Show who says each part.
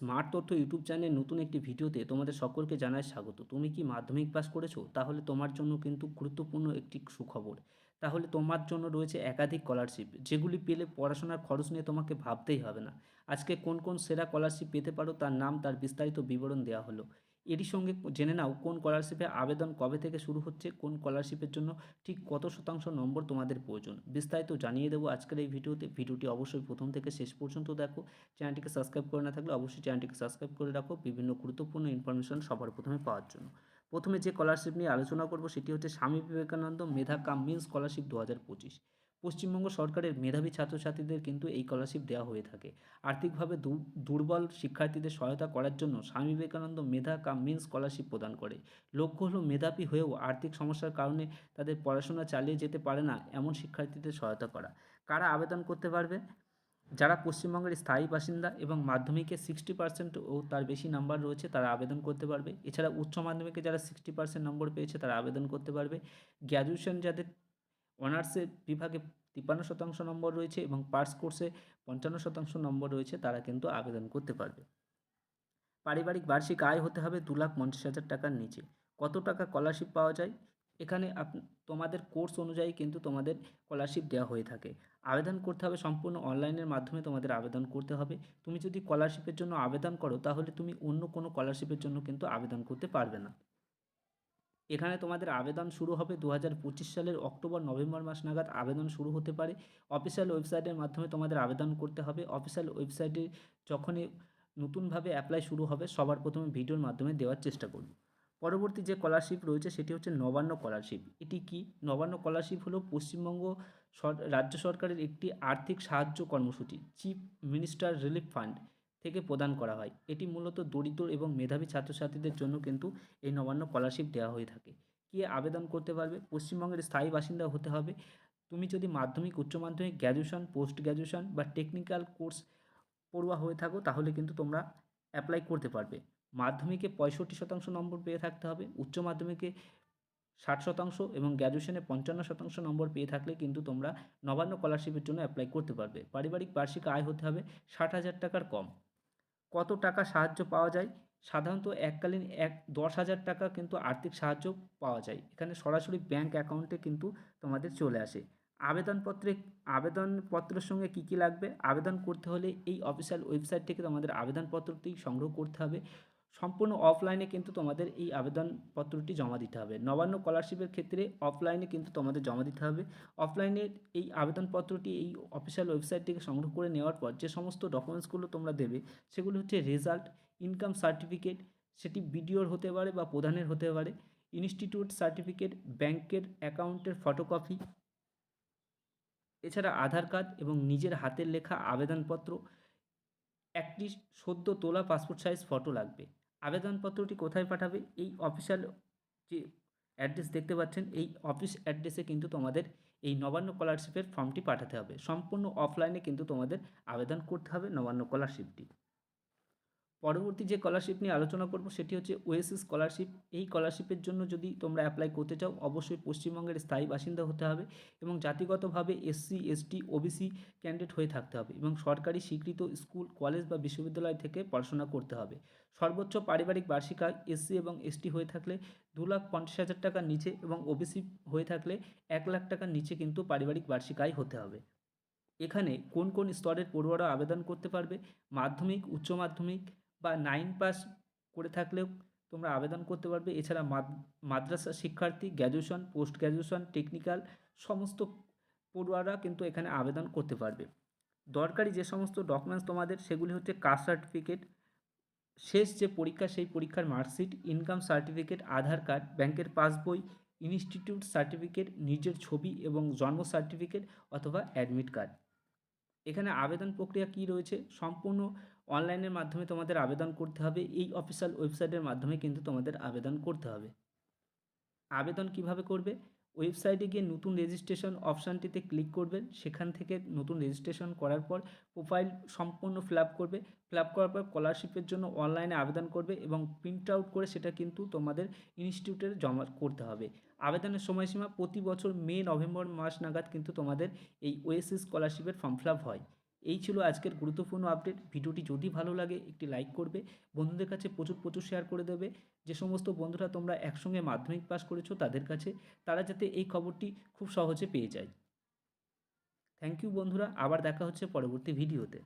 Speaker 1: Smart তথ্য YouTube চ্যানেলের নতুন একটি ভিডিওতে তোমাদের সকলকে জানাই স্বাগত। তুমি কি মাধ্যমিক পাস করেছ? তাহলে তোমার জন্য কিন্তু গুরুত্বপূর্ণ একটি সুখবর। তাহলে তোমার জন্য রয়েছে একাধিক স্কলারশিপ যেগুলি পেলে পড়াশোনার খরচ নিয়ে তোমাকে ভাবতেই হবে না। আজকে কোন কোন সেরা স্কলারশিপ পেতে পারো তার নাম, তার বিস্তারিত বিবরণ দেওয়া হলো। এরই সঙ্গে জেনে নাও কোন স্কলারশিপে আবেদন কবে থেকে শুরু হচ্ছে, কোন স্কলারশিপের জন্য ঠিক কত শতাংশ নম্বর তোমাদের প্রয়োজন। বিস্তারিত জানিয়ে দেবো আজকের এই ভিডিওতে। ভিডিওটি অবশ্যই প্রথম থেকে শেষ পর্যন্ত দেখো। চ্যানেলটিকে সাবস্ক্রাইব করে না থাকলে অবশ্যই চ্যানেলটিকে সাবস্ক্রাইব করে রাখো বিভিন্ন গুরুত্বপূর্ণ ইনফরমেশন সবার প্রথমে পাওয়ার জন্য। প্রথমে যে স্কলারশিপ নিয়ে আলোচনা করব সেটি হচ্ছে স্বামী বিবেকানন্দ মেধা কাম মিন স্কলারশিপ দু হাজার পঁচিশ। পশ্চিমবঙ্গ সরকারের মেধাবী ছাত্রছাত্রীদের কিন্তু এই স্কলারশিপ দেওয়া হয়ে থাকে। আর্থিকভাবে দুর্বল শিক্ষার্থীদের সহায়তা করার জন্য স্বামী বিবেকানন্দ মেধা কাম মিন স্কলারশিপ প্রদান করে। লক্ষ্য হলো মেধাবী হয়েও আর্থিক সমস্যার কারণে তাদের পড়াশোনা চালিয়ে যেতে পারে না এমন শিক্ষার্থীদের সহায়তা করা। কারা আবেদন করতে পারবে? যারা পশ্চিমবঙ্গের স্থায়ী বাসিন্দা এবং মাধ্যমিকে সিক্সটি পার্সেন্ট ও তার বেশি নাম্বার রয়েছে তারা আবেদন করতে পারবে। এছাড়া উচ্চ মাধ্যমিকে যারা সিক্সটি পার্সেন্ট নম্বর পেয়েছে তারা আবেদন করতে পারবে। গ্র্যাজুয়েশন যাদের অনার্সের বিভাগে তিপ্পান্ন শতাংশ নম্বর রয়েছে এবং পার্স কোর্সে পঞ্চান্ন শতাংশ নম্বর রয়েছে, তারা কিন্তু আবেদন করতে পারবে। পারিবারিক বার্ষিক আয় হতে হবে দু লাখ পঞ্চাশ হাজার টাকার নিচে। কত টাকা স্কলারশিপ পাওয়া যায়? এখানে আপ, তোমাদের কোর্স অনুযায়ী কিন্তু তোমাদের স্কলারশিপ দেওয়া হয়ে থাকে। আবেদন করতে হবে সম্পূর্ণ অনলাইনের মাধ্যমে তোমাদের আবেদন করতে হবে। তুমি যদি স্কলারশিপের জন্য আবেদন করো, তাহলে তুমি অন্য কোনো স্কলারশিপের জন্য কিন্তু আবেদন করতে পারবে না। এখানে তোমাদের আবেদন শুরু হবে দু সালের অক্টোবর, নভেম্বর মাস নাগাদ আবেদন শুরু হতে পারে। অফিসিয়াল ওয়েবসাইটের মাধ্যমে তোমাদের আবেদন করতে হবে। অফিসিয়াল ওয়েবসাইটে যখনই নতুনভাবে অ্যাপ্লাই শুরু হবে, সবার প্রথমে ভিডিওর মাধ্যমে দেওয়ার চেষ্টা করব। পরবর্তী যে স্কলারশিপ রয়েছে, সেটি হচ্ছে নবান্ন স্কলারশিপ এটি কি? নবান্ন স্কলারশিপ হলো পশ্চিমবঙ্গ রাজ্য সরকারের একটি আর্থিক সাহায্য কর্মসূচি চিফ মিনিস্টার রিলিফ ফান্ড থেকে প্রদান করা হয়। এটি মূলত দরিদ্র এবং মেধাবী ছাত্রছাত্রীদের জন্য কিন্তু এই নবান্ন স্কলারশিপ দেওয়া হয়ে থাকে। কি আবেদন করতে পারবে? পশ্চিমবঙ্গের স্থায়ী বাসিন্দা হতে হবে। তুমি যদি মাধ্যমিক, উচ্চ মাধ্যমিক গ্র্যাজুয়েশন পোস্ট গ্র্যাজুয়েশন বা টেকনিক্যাল কোর্স পড়ুয়া হয়ে থাকো, তাহলে কিন্তু তোমরা অ্যাপ্লাই করতে পারবে। মাধ্যমিকে পঁয়ষট্টি শতাংশ নম্বর পেয়ে থাকতে হবে। উচ্চ মাধ্যমিকে ষাট শতাংশ এবং গ্র্যাজুয়েশনে পঞ্চান্ন শতাংশ নম্বর পেয়ে থাকলে কিন্তু তোমরা নবান্ন স্কলারশিপের জন্য অ্যাপ্লাই করতে পারবে। পারিবারিক বার্ষিক আয় হতে হবে ষাট হাজার টাকার কম। কত টাকা সাহায্য পাওয়া যায়? সাধারণত এককালীন এক, দশ হাজার টাকা কিন্তু আর্থিক সাহায্য পাওয়া যায়। এখানে সরাসরি ব্যাংক অ্যাকাউন্টে কিন্তু তোমাদের চলে আসে। আবেদনপত্রে, আবেদনপত্রের সঙ্গে কী কী লাগবে? আবেদন করতে হলে এই অফিসিয়াল ওয়েবসাইট থেকে তোমাদের আবেদনপত্রটি সংগ্রহ করতে হবে। সম্পূর্ণ অফলাইনে কিন্তু তোমাদের এই আবেদনপত্রটি জমা দিতে হবে। নবান্ন স্কলারশিপের ক্ষেত্রে অফলাইনে কিন্তু তোমাদের জমা দিতে হবে। অফলাইনে এই আবেদনপত্রটি এই অফিসিয়াল ওয়েবসাইট থেকে সংগ্রহ করে নেওয়ার পর যে সমস্ত ডকুমেন্টসগুলো তোমরা দেবে, সেগুলো হচ্ছে রেজাল্ট ইনকাম সার্টিফিকেট সেটি বিডিওর হতে পারে বা প্রধানের হতে পারে ইনস্টিটিউট সার্টিফিকেট ব্যাংকের অ্যাকাউন্টের ফটোকপি এছাড়া আধার কার্ড এবং নিজের হাতের লেখা আবেদনপত্র একটি সদ্য তোলা পাসপোর্ট সাইজ ফটো লাগবে। আবেদনপত্রটি কোথায় পাঠাবে? এই অফিসিয়াল যে অ্যাড্রেস দেখতে পাচ্ছেন, এই অফিস অ্যাড্রেসে কিন্তু তোমাদের এই নবান্ন স্কলারশিপের ফর্মটি পাঠাতে হবে। সম্পূর্ণ অফলাইনে কিন্তু তোমাদের আবেদন করতে হবে নবান্ন স্কলারশিপটি পরবর্তী যে স্কলারশিপ নিয়ে আলোচনা করব সেটি হচ্ছে ওএসসি স্কলারশিপ এই স্কলারশিপের জন্য যদি তোমরা অ্যাপ্লাই করতে চাও, অবশ্যই পশ্চিমবঙ্গের স্থায়ী বাসিন্দা হতে হবে এবং জাতিগতভাবে এসসি এসটি ওবিসি ক্যান্ডিডেট হয়ে থাকতে হবে এবং সরকারি স্বীকৃত স্কুল কলেজ বা বিশ্ববিদ্যালয় থেকে পড়াশোনা করতে হবে। সর্বোচ্চ পারিবারিক বার্ষিক আয় এসসি এবং এসটি হয়ে থাকলে দু লাখ পঞ্চাশ হাজার টাকার নিচে এবং ওবিসি হয়ে থাকলে এক লাখ টাকার নিচে কিন্তু পারিবারিক বার্ষিক আয় হতে হবে। এখানে কোন কোন স্তরের পড়ুয়ারা আবেদন করতে পারবে? মাধ্যমিক, উচ্চ মাধ্যমিক বা নাইন পাস করে থাকলেও তোমরা আবেদন করতে পারবে। এছাড়া মাদ্রাসা শিক্ষার্থী গ্র্যাজুয়েশন পোস্ট গ্র্যাজুয়েশন টেকনিক্যাল সমস্ত পড়ুয়ারা কিন্তু এখানে আবেদন করতে পারবে। দরকারি যে সমস্ত ডকুমেন্টস তোমাদের, সেগুলি হচ্ছে কাস্ট সার্টিফিকেট শেষ যে পরীক্ষা, সেই পরীক্ষার marksheet income certificate Aadhaar card ব্যাংকের পাসবই ইনস্টিটিউট সার্টিফিকেট নিজের ছবি এবং জন্ম সার্টিফিকেট অথবা অ্যাডমিট কার্ড এখানে আবেদন প্রক্রিয়া কী রয়েছে? সম্পূর্ণ অনলাইনের মাধ্যমে তোমাদের আবেদন করতে হবে। এই অফিসিয়াল ওয়েবসাইটের মাধ্যমে কিন্তু তোমাদের আবেদন করতে হবে। আবেদন কীভাবে করবে? ওয়েবসাইটে গিয়ে নতুন রেজিস্ট্রেশন অপশানটিতে ক্লিক করবেন। সেখান থেকে নতুন রেজিস্ট্রেশন করার পর প্রোফাইল সম্পূর্ণ ফিল করবে। ফিল করার পর স্কলারশিপের জন্য অনলাইনে আবেদন করবে এবং প্রিন্ট আউট করে সেটা কিন্তু তোমাদের ইনস্টিটিউটে জমা করতে হবে। আবেদনের সময়সীমা প্রতি বছর মে, নভেম্বর মাস নাগাদ কিন্তু তোমাদের এই ওএসসি স্কলারশিপের ফর্ম ফিল হয়। এই ছিল আজকের গুরুত্বপূর্ণ আপডেট ভিডিওটি যদি ভালো লাগে, একটি লাইক করবে। বন্ধুদের কাছে প্রচুর প্রচুর শেয়ার করে দেবে। যে সমস্ত বন্ধুরা তোমরা একসঙ্গে মাধ্যমিক পাস করেছ তাদের কাছে, তারা যাতে এই খবরটি খুব সহজে পেয়ে যায়। থ্যাংক ইউ বন্ধুরা, আবার দেখা হচ্ছে পরবর্তী ভিডিওতে